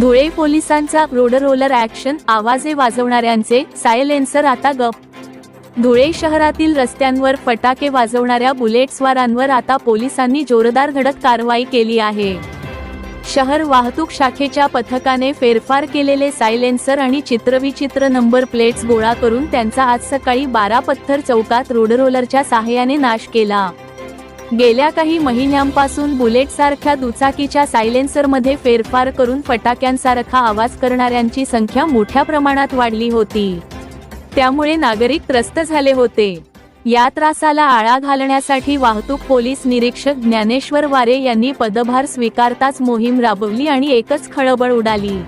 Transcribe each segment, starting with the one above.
धुळे पोलिसांचा road roller action आवाजे वाजवणाऱ्यांचे silencer आता गप. धुळे शहरातील रस्त्यांवर फटाके वाजवणाऱ्या बुलेट्सवारांवर आता पोलिसांनी जोरदार धडक कारवाई केली आहे. शहर वाहतूक शाखेच्या पथकाने फेरफार केलेले सायलेन्सर आणि चित्रविचित्र नंबर प्लेट्स गोळा करून त्यांचा आज सकाळी बारा पत्थर चौकात रोडरोलरच्या सहाय्याने नाश केला. गेल्या काही महिन्यांपासून बुलेटसारख्या दुचाकीच्या सायलेन्सरमध्ये फेरफार करून फटाक्यांसारखा आवाज करणाऱ्यांची संख्या मोठ्या प्रमाणात वाढली होती. त्यामुळे नागरिक त्रस्त झाले होते. या त्रासाला आळा घालण्यासाठी वाहतूक पोलीस निरीक्षक ज्ञानेश्वर वारे यांनी पदभार स्वीकारताच मोहीम राबवली आणि एकच खळबळ उडाली.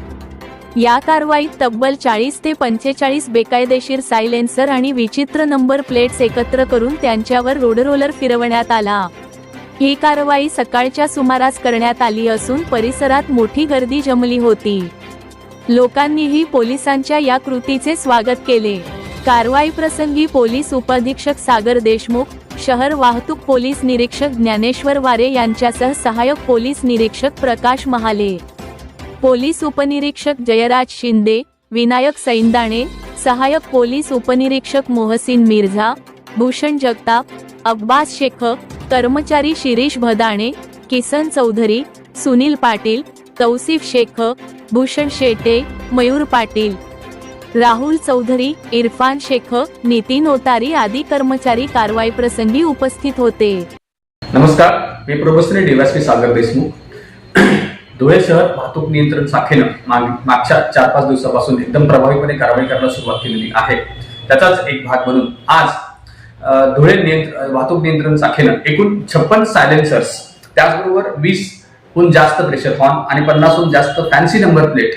या कारवाईत तब्बल चाळीस ते पंचेचाळीस बेकायदेशीर सायलेन्सर आणि विचित्र नंबर प्लेट्स एकत्र करून त्यांच्यावर रोडरोलर फिरवण्यात आला. ही कारवाई सकाळच्या सुमारास करण्यात आली असून परिसरात मोठी गर्दी जमली होती. लोकांनीही पोलिसांच्या या कृतीचे स्वागत केले. कारवाई प्रसंगी पोलीस उपअधीक्षक सागर देशमुख शहर वाहतूक पोलीस निरीक्षक ज्ञानेश्वर वारे यांच्यासह सहाय्यक पोलीस निरीक्षक प्रकाश महाले. पोलीस उपनिरीक्षक जयराज शिंदे विनायक सैंदाणे सहाय्यक पोलीस उपनिरीक्षक मोहसिन मिर्झा भूषण जगताप अब्बास शेख कर्मचारी शिरीष भदाणे किसन चौधरी सुनील पाटील तौसिफ शेख भूषण शेटे मयूर पाटील राहुल चौधरी इरफान शेख नितीन ओतारी आदी कर्मचारी कारवाई प्रसंगी उपस्थित होते. नमस्कार मी प्रोफेसर डीवायसपी सागर देशमुख. धुळे शहर वाहतूक नियंत्रण शाखेनं माग मागच्या चार पाच दिवसापासून एकदम प्रभावीपणे कारवाई करायला सुरुवात केलेली आहे. त्याचाच एक भाग म्हणून आज धुळे नियंत्र वाहतूक नियंत्रण शाखेनं एकूण छप्पन सायलेन्सर्स त्याचबरोबर वीस हून जास्त प्रेशर हॉर्न आणि पन्नासहून जास्त फॅन्सी नंबर प्लेट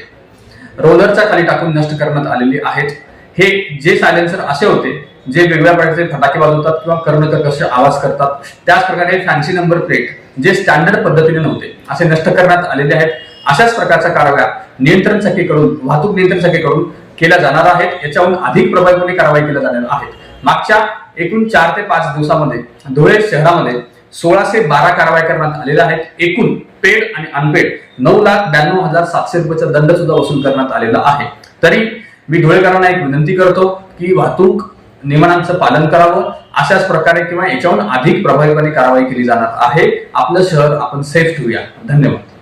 रोलरच्या खाली टाकून नष्ट करण्यात आलेली आहेत. हे जे सायलेन्सर असे होते जे वेगवेगळ्या प्रकारचे फटाके वाजवतात किंवा कर्णकर कसे आवाज करतात त्याच प्रकारे फॅन्सी नंबर प्लेट जे स्टँडर्ड पद्धतीने नव्हते असे नष्ट करण्यात आलेले आहेत. अशाच प्रकारच्या कारवाया नियंत्रण शाखेकडून वाहतूक नियंत्रण शाखेकडून केल्या जाणार आहेत. याच्याहून अधिक प्रभावीपणे कारवाई केल्या जाणार आहेत. मागच्या एकूण चार ते पाच दिवसामध्ये धुळे शहरामध्ये सोळाशे बारा कारवाई करण्यात आलेल्या आहेत. एकूण पेड आणि अनपेड नऊ लाख ब्याण्णव हजार सातशे रुपयाचा दंड सुद्धा वसूल करण्यात आलेला आहे. तरी मी धुळेकरांना एक विनंती करतो की वाहतूक नियमनांचं पालन करावं अशाच प्रकारे किंवा याच्याहून अधिक प्रभावीपणे कारवाई केली जाणार आहे. आपलं शहर आपण सेफ ठेवूया. धन्यवाद.